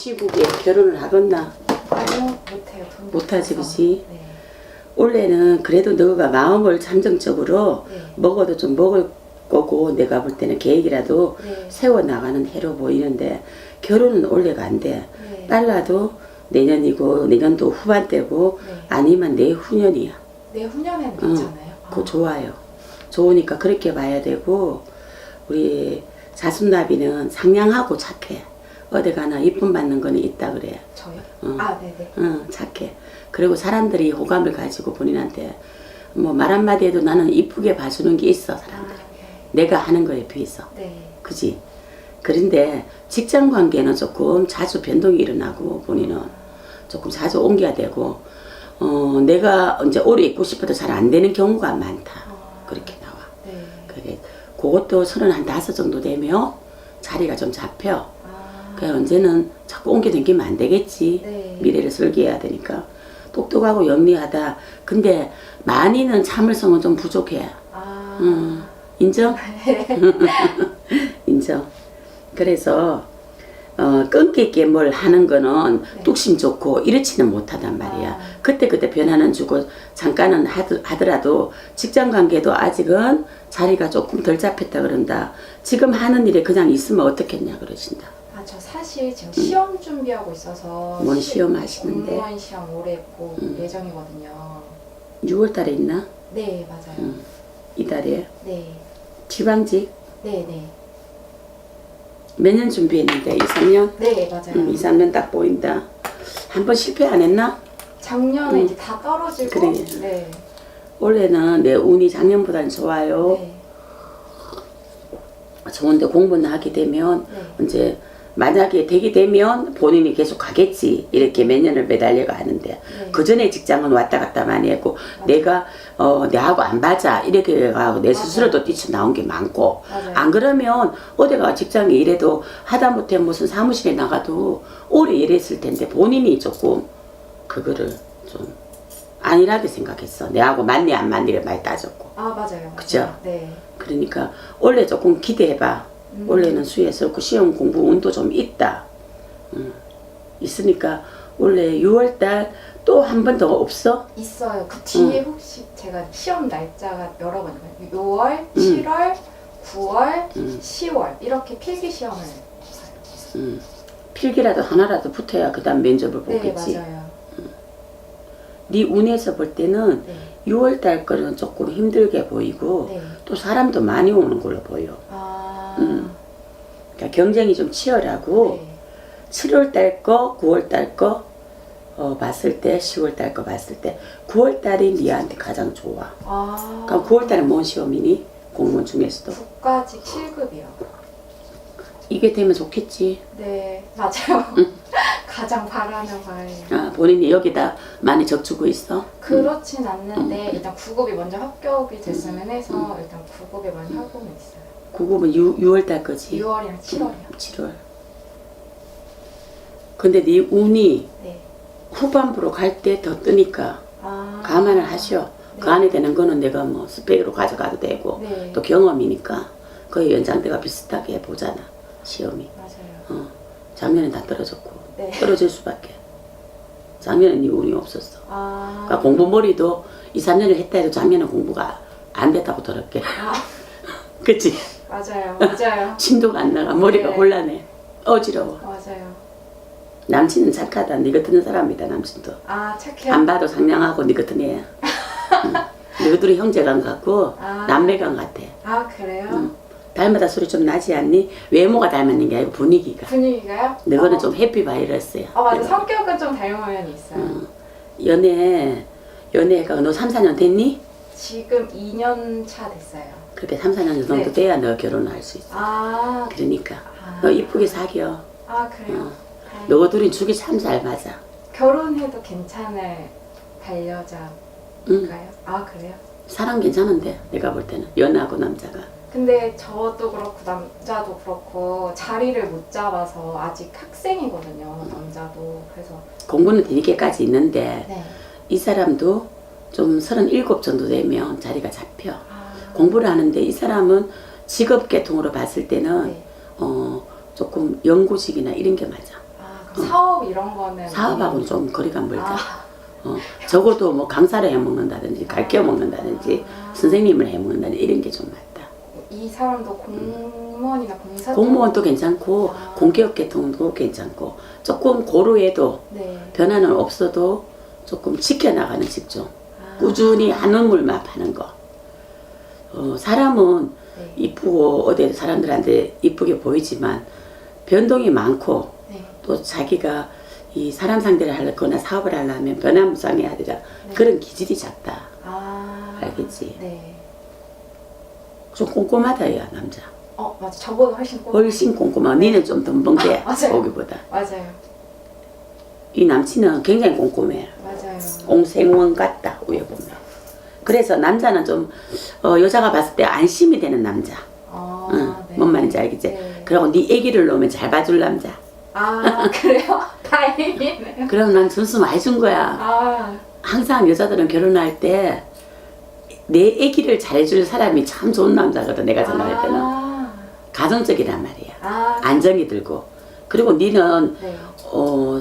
이 시국에 결혼을 하겠나? 아니요 못해요. 돈 못하지, 없어서. 그치? 네. 원래는 그래도 너가 마음을 잠정적으로 네. 먹어도 좀 먹을 거고 내가 볼 때는 계획이라도 네. 세워 나가는 해로 보이는데 결혼은 올해가 안 돼. 네. 빨라도 내년이고 내년도 후반대고 네. 아니면 내후년이야. 내후년에는 응. 괜찮아요. 그거 좋아요. 좋으니까 그렇게 봐야 되고 우리 자순나비는 상냥하고 착해. 어디 가나 이쁨 받는 거는 있다 그래. 저요? 응. 아 네네. 응, 착해. 그리고 사람들이 호감을 가지고 본인한테 뭐 말 한마디 해도 나는 이쁘게 봐주는 게 있어, 아, 사람들. 이 네. 내가 하는 거에 비해서. 네. 그지? 그런데 직장 관계는 조금 자주 변동이 일어나고 본인은 조금 자주 옮겨야 되고, 어, 내가 이제 오래 있고 싶어도 잘 안 되는 경우가 많다. 아, 그렇게 나와. 네. 그래, 그것도 서른 한 다섯 정도 되면 자리가 좀 잡혀. 아. 그 언제는 자꾸 옮겨 다니면 안 되겠지. 네. 미래를 설계해야 되니까. 똑똑하고 영리하다. 근데 많이는 참을성은 좀 부족해. 아. 음, 인정? 네. 인정. 그래서 어, 끈기 있게 뭘 하는 거는 네. 뚝심 좋고 이렇지는 못하단 말이야. 아. 그때 그때 변화는 주고 잠깐은 하드, 하더라도 직장 관계도 아직은 자리가 조금 덜 잡혔다 그런다. 지금 하는 일에 그냥 있으면 어떻겠냐 그러신다. 아, 저 사실 지금 시험 준비하고 있어서 뭔 시- 시험 하시는데? 공무원 시험 올해 볼 음. 예정이거든요. 6월 달에 있나? 네, 맞아요. 음. 이달에 네. 지방직 네, 네. 몇 년 준비했는데 2, 3년? 네, 맞아요. 음, 2, 3년 딱 보인다. 한 번 실패 안 했나? 작년에 음. 이제 다 떨어지고 그래. 네. 올해는 내 운이 작년보다는 좋아요. 네. 좋은데 공부는 하게 되면 네. 이제 만약에 되게 되면 본인이 계속 가겠지 이렇게 몇 년을 매달려가 하는데 네. 그 전에 직장은 왔다 갔다 많이 했고 내가 어 내하고 안 맞아 이렇게 가고 내 맞아요. 스스로도 뛰쳐 나온 게 많고 맞아요. 안 그러면 어디가 직장에 일해도 하다못해 무슨 사무실에 나가도 오래 일했을 텐데 본인이 조금 그거를 좀 안일하게 생각했어 내하고 맞니 안 맞니를 많이 따졌고 아, 맞아요. 그죠? 네. 그러니까 원래 조금 기대해봐. 음. 원래는 수혜스럽고 시험 공부 운도 좀 있다. 음, 있으니까 원래 6월달 또 한 번 더 없어? 있어요. 그 뒤에 혹시 제가 시험 날짜가 여러 번 있거든요. 6월, 음. 7월, 9월, 음. 10월 이렇게 필기 시험을 봐요. 음, 필기라도 하나라도 붙어야 그 다음 면접을 네, 보겠지. 맞아요. 네 운에서 볼 때는 네. 6월달 거는 조금 힘들게 보이고 네. 또 사람도 많이 오는 걸로 보여. 아. 음. 그러니까 경쟁이 좀 치열하고 네. 7월 달 거, 9월 달 거 어, 봤을 때, 10월 달 거 봤을 때 9월 달이 니한테 가장 좋아. 아. 그럼 9월달은 뭔 시험이니? 공무원 중에서도 국가직 7급이요. 이게 되면 좋겠지. 네, 맞아요. 가장 바라는 바예요. 아, 본인이 여기다 많이 적주고 있어. 그렇진 음. 않는데 일단 9급이 먼저 합격이 됐으면 해서 일단 9급에 많이 하고는 있어요. 9급은 6, 6월달 거지. 6월이랑 7월이요. 7월. 근데 네 운이 네. 후반부로 갈 때 더 뜨니까 아. 감안을 하셔. 그 네. 안에 되는 거는 내가 뭐 스펙으로 가져가도 되고 네. 또 경험이니까 거의 연장대가 비슷하게 보잖아. 시험이. 맞아요. 어. 작년엔 다 떨어졌고 네. 떨어질 수밖에. 작년엔 네 운이 없었어. 아. 그러니까 공부 머리도 2, 3년을 했다 해도 작년에 공부가 안 됐다고 들었게. 아, 그치? 맞아요. 맞아요. 진도가 안 나가. 머리가 네. 곤란해. 어지러워. 맞아요. 남친은 착하다. 네 같은 사람이다, 남친도. 아, 착해요. 안 봐도 상냥하고 네 같은 애야. 응. 너희들이 형제간 같고 아. 남매간 같아. 아, 그래요? 응. 닮아다 소리 좀 나지 않니? 외모가 닮았는 게 아니고 분위기가. 분위기가요? 너거는 어. 좀 해피 바이러스야. 아, 맞아. 내가. 성격은 좀 닮은 면이 있어요. 응. 연애, 연애가 너 3, 4년 됐니? 지금 2년 차 됐어요. 그렇게 3, 4년 정도 네. 돼야 너 결혼을 할수 있어. 아, 그러니까. 아. 너 이쁘게 사겨. 아, 그래요? 어. 다행이다. 너희 둘이 죽이 참 잘 맞아. 결혼해도 괜찮을 반려자일까요? 응. 아, 그래요? 사람 괜찮은데 내가 볼 때는 연하고 남자가. 근데 저도 그렇고 남자도 그렇고 자리를 못 잡아서 아직 학생이거든요. 남자도. 그래서 공부는 되니까까지 있는데 네. 이 사람도 좀 37 정도 되면 자리가 잡혀. 아, 공부를 하는데 이 사람은 직업 계통으로 봤을 때는 네. 어 조금 연구직이나 이런 게 맞아. 아, 그럼 사업 이런 거는 사업하고는 좀 거리가 멀다. 아, 어, 적어도 뭐 강사를 해 먹는다든지 가르쳐 먹는다든지 선생님을 해 먹는다든지 이런 게 좀 맞다. 이 사람도 공무원이나 공사 공무원도 괜찮고 아. 공기업 계통도 괜찮고 조금 고루해도 네. 변화는 없어도 조금 지켜나가는 직종. 아, 꾸준히 한 우물만 파는 거. 어, 사람은 네. 이쁘고 어디 사람들한테 이쁘게 보이지만 변동이 많고 네. 또 자기가 이 사람 상대를 하거나 사업을 하려면 변화무쌍해야 되잖아. 네. 그런 기질이 작다. 아. 알겠지? 네. 좀 꼼꼼하다 야 남자. 어 맞아 저보다 훨씬 꼼. 훨씬 꼼꼼하고 니는 좀 덤벙대 맞아요. 보기보다. 맞아요. 이 남친은 굉장히 꼼꼼해. 맞아요. 옹생원 같다 위에 보면. 그래서 남자는 좀 어, 여자가 봤을 때 안심이 되는 남자. 아, 응, 네. 뭔 말인지 알겠지? 네. 그리고 네 애기를 놓으면 잘 봐줄 남자. 아 그래요? 다행이네요. 그럼 난 전수 많이 준 거야. 아 항상 여자들은 결혼할 때내 애기를 잘해줄 사람이 참 좋은 남자거든. 내가 생각할 때는 아, 가정적이란 말이야. 아, 안정이 들고 그리고 니는 네. 어,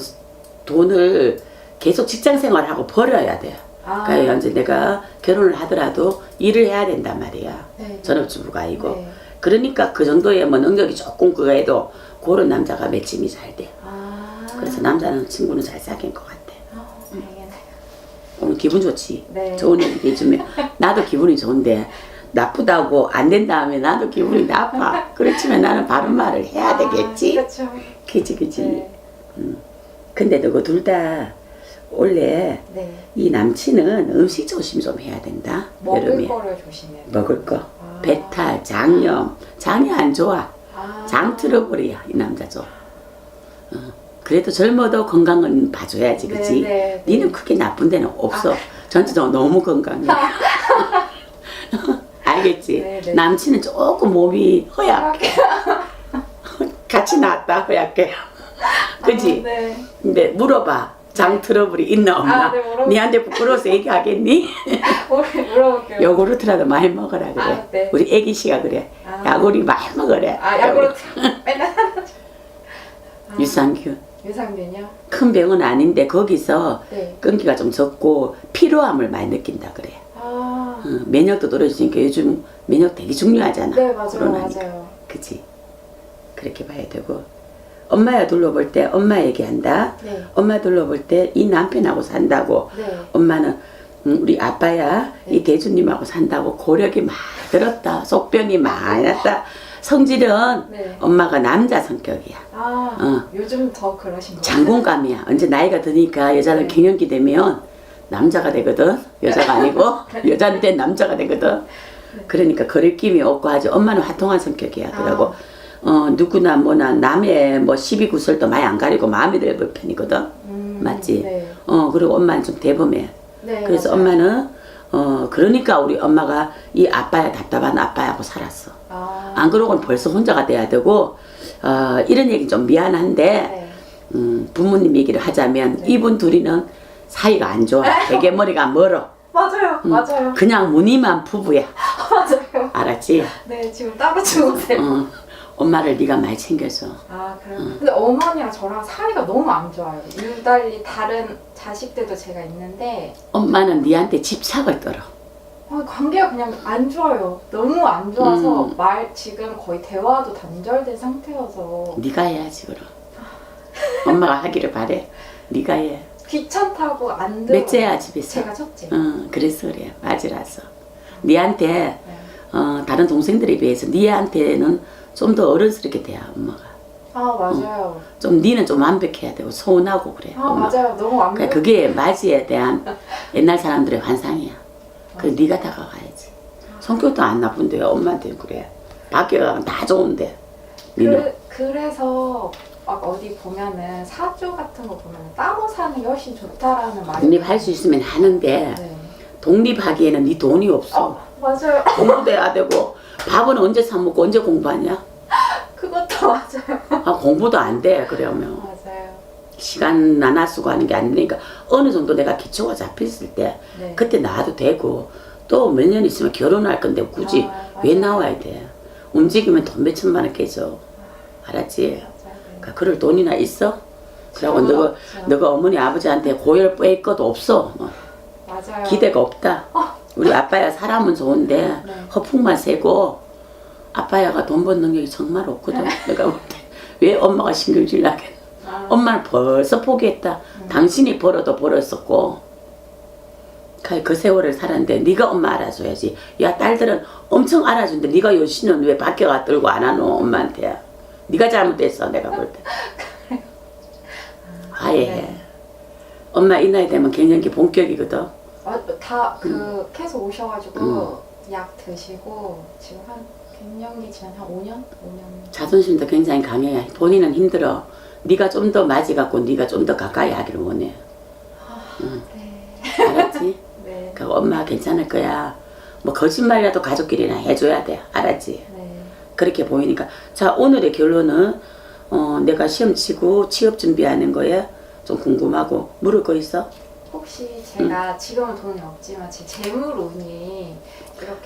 돈을 계속 직장 생활하고 벌어야 돼. 아, 그러니까 이제 내가 결혼을 하더라도 일을 해야 된단 말이야. 네. 전업주부가 아니고. 네. 그러니까 그 정도의 뭐 능력이 조금 그거 해도 그런 남자가 매칭이 잘 돼. 아, 그래서 남자는 친구는 잘 사귄 것 같아. 아, 다행이네요. 오늘 기분 좋지? 네. 좋은 얘기 해주면 나도 기분이 좋은데 나쁘다고 안 된다 하면 나도 기분이 나빠. 그렇지만 나는 바른 말을 해야 되겠지? 아, 그렇죠. 그지 그지. 네. 근데 너가 둘다 원래 네. 이 남친은 음식 조심 좀 해야 된다. 먹을 여름에 거를 조심해요. 먹을 거. 아. 배탈, 장염, 장이 안 좋아. 아. 장 트러블이야 이 남자죠. 어. 그래도 젊어도 건강은 봐줘야지, 그지? 네, 네, 네. 니는 크게 나쁜 데는 없어. 전체적으로 너무 건강해. 알겠지? 네, 네. 남친은 조금 몸이 허약해. 같이 나왔다, 허약해. 그지? 아, 네. 근데 물어봐. 장 트러블이 있나 없나? 아, 네, 물어볼게요. 니한테 부끄러워서 얘기하겠니? 물- 물어볼게요. 요구르트라도 많이 먹어라 그래. 아, 네. 우리 애기 씨가 그래. 아. 야구리 많이 먹으래. 아, 야구르트 맨날 아, 유산균. 유산균이요? 큰 병은 아닌데 거기서 네. 끈기가 좀 적고 피로함을 많이 느낀다 그래. 아, 어, 면역도 떨어지니까 요즘 면역 되게 중요하잖아. 네 맞아요, 코로나니까. 맞아요. 그치? 그렇게 봐야 되고. 엄마야 둘러볼 때 엄마 얘기한다. 네, 엄마 둘러볼 때 이 남편하고 산다고. 네. 엄마는 음, 우리 아빠야 네. 이 대주님하고 산다고 고력이 많이 들었다. 속병이 많이 났다. 성질은 네. 엄마가 남자 성격이야. 아, 어. 요즘 더 그러신 거예요? 장군감이야. 언제 나이가 드니까 여자는 네. 갱년기 되면 남자가 되거든. 여자가 아니고 여자인데 남자가 되거든. 그러니까 거리낌이 없고 아주 엄마는 화통한 성격이야. 그러고 어 누구나 뭐나 남의 뭐 시비 구설도 많이 안 가리고 마음에 들는 편이거든. 음, 맞지? 네. 어 그리고 엄마는 좀 대범해. 네, 그래서 맞아요. 엄마는 어 그러니까 우리 엄마가 이 아빠야 답답한 아빠하고 살았어. 아, 안 그러고는 벌써 혼자가 돼야 되고 어 이런 얘기 좀 미안한데 네. 음, 부모님 얘기를 하자면 이분 둘이는 사이가 안 좋아. 되게 머리가 멀어. 맞아요, 음, 맞아요, 그냥 무늬만 부부야. 맞아요. 알았지? 네, 지금 따로 죽으세요. 어, 엄마를 네가 많이 챙겨줘. 아, 그래요? 근데 어머니랑 저랑 사이가 너무 안 좋아요. 유달리 다른 자식들도 제가 있는데 엄마는 네한테 집착을 떨어. 아, 관계가 그냥 안 좋아요. 너무 안 좋아서 음. 말 지금 거의 대화도 단절된 상태여서 네가 해야지 그럼. 엄마가 하기를 바래. 네가 해. 귀찮다고 안 들어. 넷째야 집에서. 제가 첫째. 어, 그래서 그래. 맞으라서. 네한테 네. 어, 다른 동생들에 비해서 네한테는 좀 더 어른스럽게 돼야 엄마가. 아 맞아요. 좀 니는 좀 완벽해야 되고 서운하고 그래. 아 엄마. 맞아요. 너무 완벽. 그러니까 그게 맞이에 대한 옛날 사람들의 환상이야. 그 네가 다가가야지. 성격도 안 나쁜데 엄마한테 그래. 밖에 가면 다 좋은데. 니는 그, 그래서 막 어디 보면은 사주 같은 거 보면 따로 사는 게 훨씬 좋다라는 말이. 독립할 수 있으면 하는데 네. 독립하기에는 네 돈이 없어. 어 맞아요. 공부도 해야 되고 밥은 언제 사 먹고 언제 공부하냐? 그것도 맞아요. 아, 공부도 안 돼. 그러면 맞아요. 시간 나눠 쓰고 하는 게 안 되니까 어느 정도 내가 기초가 잡혔을 때 네. 그때 나와도 되고 또 몇 년 있으면 결혼할 건데 굳이 아, 왜 맞아요. 나와야 돼? 움직이면 돈 몇 천만 원 깨져. 알았지? 그러니까 그럴 돈이나 있어? 그리고 지금은 너가 없죠. 너가 어머니 아버지한테 고열 뺄 것도 없어. 어. 맞아요. 기대가 없다. 우리 아빠야 사람은 좋은데 네. 허풍만 세고 아빠야가 돈번 능력이 정말 없거든. 내가 볼 때 왜 엄마가 신경질 나게? 아, 엄마는 벌써 포기했다. 당신이 벌어도 벌었었고 그- 그 세월을 살았는데 네가 엄마 알아줘야지. 야 딸들은 엄청 알아준데 네가 요시는 왜 밖에 가 들고 안 하노 엄마한테. 네가 잘못했어 내가 볼 때. 아예. 네. 엄마 이 나이 되면 갱년기 본격이거든. 아, 다그 음. 계속 오셔가지고 약 드시고 지금 한 갱년기 지난 한 5년? 5년. 자존심도 굉장히 강해. 본인은 힘들어. 네가 좀 더 맞이갖고 네가 좀 더 가까이 하기를 원해. 네. 알았지? 네. 그 엄마 괜찮을 거야. 뭐 거짓말이라도 가족끼리나 해줘야 돼. 알았지? 네. 그렇게 보이니까. 자 오늘의 결론은 어, 내가 시험 치고 취업 준비하는 거에 좀 궁금하고 물을 거 있어? 혹시 제가 지금은 돈이 없지만 제 재물 운이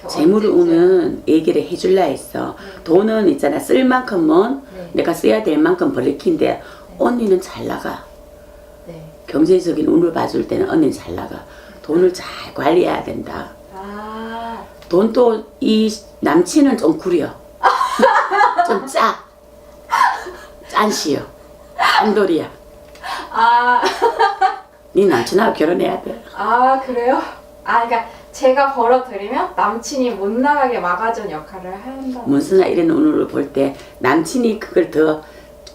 재물 언제쯤- 운은 얘기를 해줄라 했어. 네. 돈은 있잖아 쓸 만큼은 네. 내가 써야 될 만큼 벌리킨데 언니는 잘 나가. 네. 경제적인 운을 봐줄 때는 언니는 잘 나가. 돈을 잘 관리해야 된다. 아. 돈도 이 남친은 좀 구려. 좀 짜. 짠시여. 짠돌이야. 아. 네 남친하고 결혼해야 돼. 아 그래요? 아 그러니까 제가 벌어들이면 남친이 못 나가게 막아준 역할을 한다. 문수나 이런 운을 볼 때 남친이 그걸 더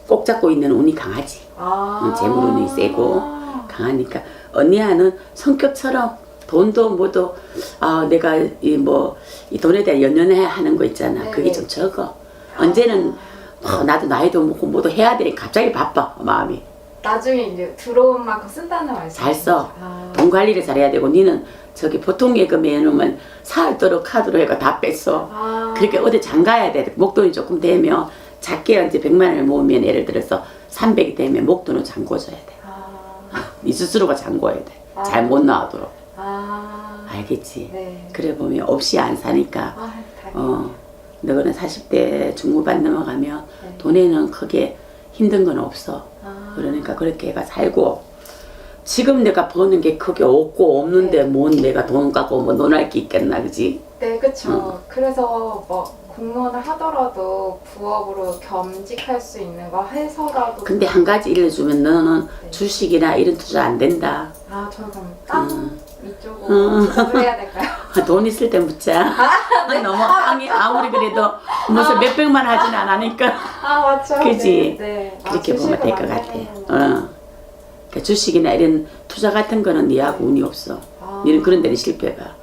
꼭 잡고 있는 운이 강하지. 아. 재물 운이 세고 강하니까 언니야는 성격처럼 돈도 뭐도 아 내가 이 뭐 이 돈에 대한 연연해 하는 거 있잖아. 네네. 그게 좀 적어. 언제는 뭐 나도 나이도 먹고 뭐도 해야 되니까 갑자기 바빠 마음이. 나중에 이제 들어온 만큼 쓴다는 말씀. 잘 써. 아. 돈 관리를 잘해야 되고 니는 저기 보통 예금에 해놓으면 사흘도록 카드로 해가 다 뺐어. 아. 그렇게 어디 장가야 돼. 목돈이 조금 되면 작게 이제 100만 원을 모으면 예를 들어서 300이 되면 목돈을 잠궈줘야 돼. 아. 네 스스로가 잠궈야 돼. 아. 잘못 나오도록. 아. 알겠지? 네. 그래 보면 없이 안 사니까 아. 어 너는 40대 중후반 넘어가면 네. 돈에는 크게 힘든 건 없어. 아. 그러니까 그렇게 애가 살고 지금 내가 버는 게 크게 없고 없는데 네. 뭔 내가 돈 갖고 뭐 논할 게 있겠나 그지? 네, 그쵸. 어. 그래서 뭐 공무원을 하더라도 부업으로 겸직할 수 있는 거 해서라도. 근데 한 가지 알려주면 너는 네. 주식이나 이런 투자 안 된다. 아, 저는 그럼 땅 음. 이쪽으로 음. 투자를 해야 될까요? 돈 있을 때 묻자. 너무 땅이 아무리 그래도 무슨 몇 백만 하진 않으니까 아, 맞죠. 그지? 네. 네. 아, 그렇게 보면 주식을 될것 같아. 어. 그러니까 주식이나 이런 투자 같은 거는 니하고 운이 없어. 아. 니는 그런 데는 실패가.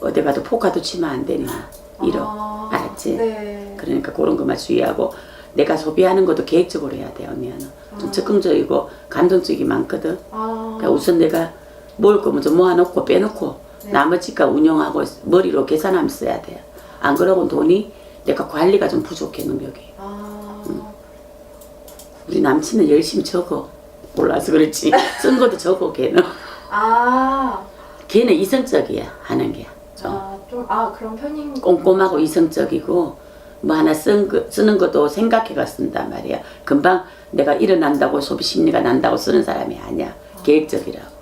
어디 가도 포카도 치면 안 되니. 잃어. 아, 알았지? 네. 그러니까 그런 것만 주의하고 내가 소비하는 것도 계획적으로 해야 돼 언니는. 좀 아. 적극적이고 감정적이 많거든. 아. 그러니까 우선 내가 먹을 거면 좀 모아놓고 빼놓고 네. 나머지가 운영하고 머리로 계산하면서 써야 돼. 안 그러고 돈이 내가 관리가 좀 부족해 능력이. 아. 음. 우리 남친은 열심히 적어. 몰라서 그렇지. 쓴 것도 적어 걔는. 아. 걔는 이성적이야 하는 게. 좀 아, 좀, 아, 그런 편인 꼼꼼하고 이성적이고 뭐 하나 쓴 거, 쓰는 것도 생각해가 쓴단 말이야. 금방 내가 일어난다고 소비 심리가 난다고 쓰는 사람이 아니야. 계획적이라고.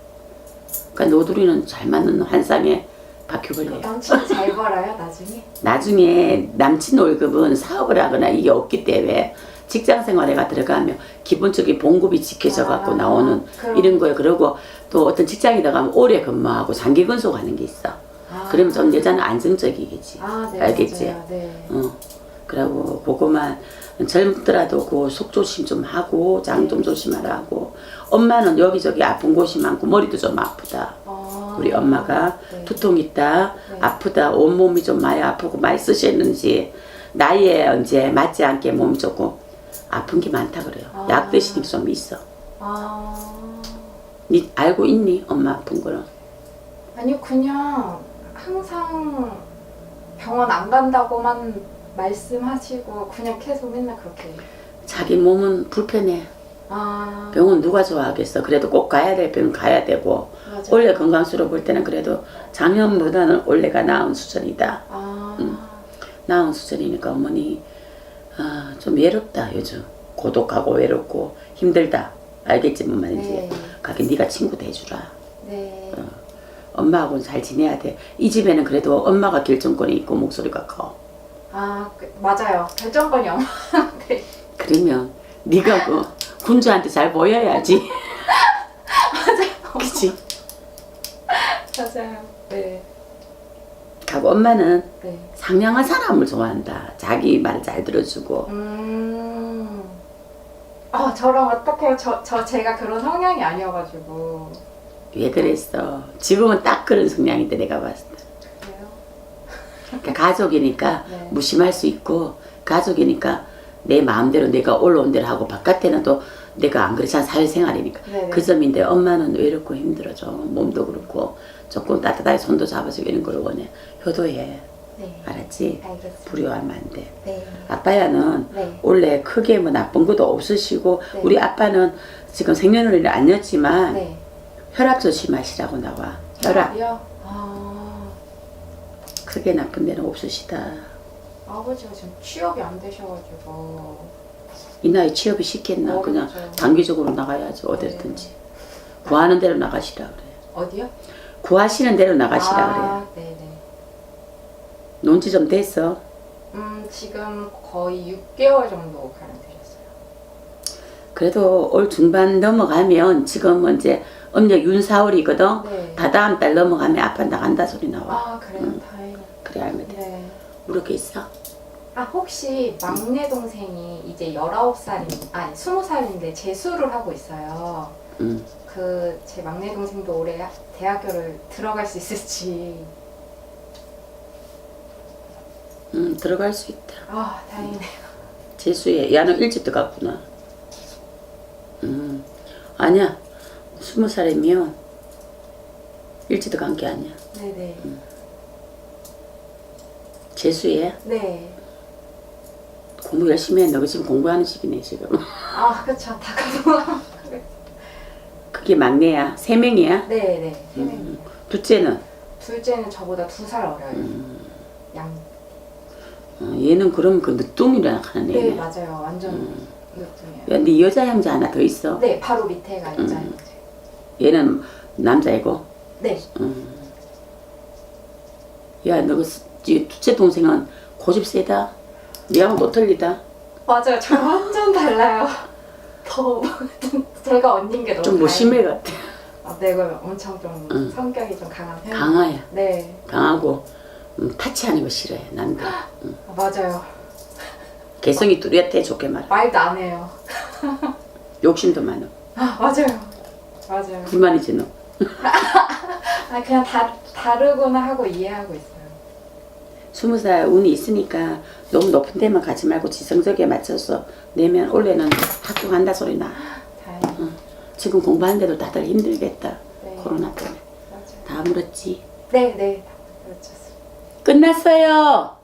그러니까 노두리는 잘 맞는 환상에 걸려요. 남친 잘 벌어요, 나중에? 나중에 남친 월급은 사업을 하거나 이게 없기 때문에 직장 생활에가 들어가면 기본적인 봉급이 지켜져 갖고 아, 나오는 그럼- 이런 거예요. 그리고 또 어떤 직장에 들어가면 오래 근무하고 장기 근속하는 게 있어. 아. 그러면 좀 여자는 안정적이겠지. 아, 네. 알겠지? 맞아요. 네. 어. 그러고 그거만 젊더라도 그 속 조심 좀 하고 장 좀 조심하라고. 엄마는 여기저기 아픈 곳이 많고 머리도 좀 아프다. 아. 우리 엄마가 네. 두통 있다, 네. 아프다, 온몸이 좀 많이 아프고 많이 쓰셨는지 나이에 이제 맞지 않게 몸이 조금 아픈 게 많다 그래요. 아. 약 드시는 게 좀 있어. 아. 니 알고 있니? 엄마 아픈 거는? 아니요, 그냥 항상 병원 안 간다고만 말씀하시고 그냥 계속 맨날 그렇게. 자기 몸은 불편해. 아. 병원 누가 좋아하겠어. 그래도 꼭 가야 될 병은 가야 되고 맞아요. 원래 건강수로 볼 때는 그래도 작년보다는 올해가 나은 수준이다. 아. 음. 나은 수준이니까 어머니 아, 좀 외롭다 요즘 고독하고 외롭고 힘들다. 알겠지 뭔 말인지 네. 가게 네가 친구 대주라 네. 엄마하고는 잘 지내야 돼 이 집에는 그래도 엄마가 결정권이 있고 목소리가 커 아 그, 맞아요. 결정권이 엄마한테. 그러면 네가 그 군주한테 잘 보여야지 그치? 맞아요. 네. 하고 엄마는 네. 상냥한 사람을 좋아한다 자기 말 잘 들어주고 음. 아 저랑 어떡해요. 저, 저 제가 그런 성향이 아니어가지고. 왜 그랬어 지금은 딱 그런 성향인데 내가 봤을 때 그래요? 그러니까 가족이니까 네. 무심할 수 있고 가족이니까 내 마음대로 내가 올라온 대로 하고 바깥에는 또 내가 안 그렇잖아 사회생활이니까 네네. 그 점인데 엄마는 외롭고 힘들어져 몸도 그렇고 조금 따뜻하게 손도 잡아주고 이런 걸 원해 효도해 네. 알았지? 알겠습니다. 불효하면 안 돼 네. 아빠야는 네. 원래 크게 뭐 나쁜 것도 없으시고 네. 우리 아빠는 지금 생년월일이 아니었지만 네. 혈압 조심하시라고 나와 혈압? 아. 크게 나쁜 데는 없으시다 아버지가 지금 취업이 안 되셔가지고. 이 나이 취업이 쉽겠나 어렵죠. 그냥 단기적으로 나가야지 어디든지 구하는 대로 나가시라 그래 어디요? 구하시는 대로 나가시라 아, 네네. 그래 논지 좀 됐어 음, 지금 거의 6개월 정도 가량 되셨어요. 그래도 올 중반 넘어가면 지금은 이제 음력 윤사월이거든 네. 다다음 달 넘어가면 아빠 나간다 소리 나와 아, 그래요? 다행이다. 그래 알면 돼 네. 무릎에 있어 아, 혹시 막내 동생이 이제 19살인, 아니, 20살인데 재수를 하고 있어요. 응. 그, 제 막내 동생도 올해 하- 대학교를 들어갈 수 있을지. 응 들어갈 수 있다 아, 다행이네요. 재수해 야는 일찍 들어갔구나 음 아니야 스무 살이면 일찍 들어간 게 아니야 네네. 재수해 네. 공부 열심히 해. 너가 지금 공부하는 시기네 지금. 아, 그쵸. 다 가서. 그게 막내야. 세 명이야. 네네. 세 명. 둘째는 둘째는 저보다 두 살 어려요. 양. 어, 얘는 그럼 그 늦둥이라 하는 네, 애네. 맞아요. 완전 늦둥이에요. 야, 네 여자 형제 하나 더 있어. 네, 바로 밑에가 여자 음. 얘는 남자이고. 네. 야, 너그 둘째 동생은 고집 세다. 니하고 못 틀리다. 맞아요. 저 완전 달라요. 더 제가 언닌 게 너무 좀 무심해 같아. 아, 네, 그 엄청 좀 응. 성격이 좀 강한 편. 강아야. 네, 강하고 음, 타치하는 거 싫어해. 남들. 아, 맞아요. 개성이 뚜렷해 좋게 말해. 말도 안 해요. 욕심도 많아. 아, 맞아요. 맞아요. 불만이지 너. 아, 그냥 다 다르구나 하고 이해하고 있어요. 스무 살 운이 있으니까 너무 높은 데만 가지 말고 지성적에 맞춰서 내면 올해는 학교 간다 소리 나. 다행히. 지금 공부하는데도 다들 힘들겠다. 네. 코로나 때문에. 맞아요. 다 물었지. 네, 네. 그렇죠. 끝났어요.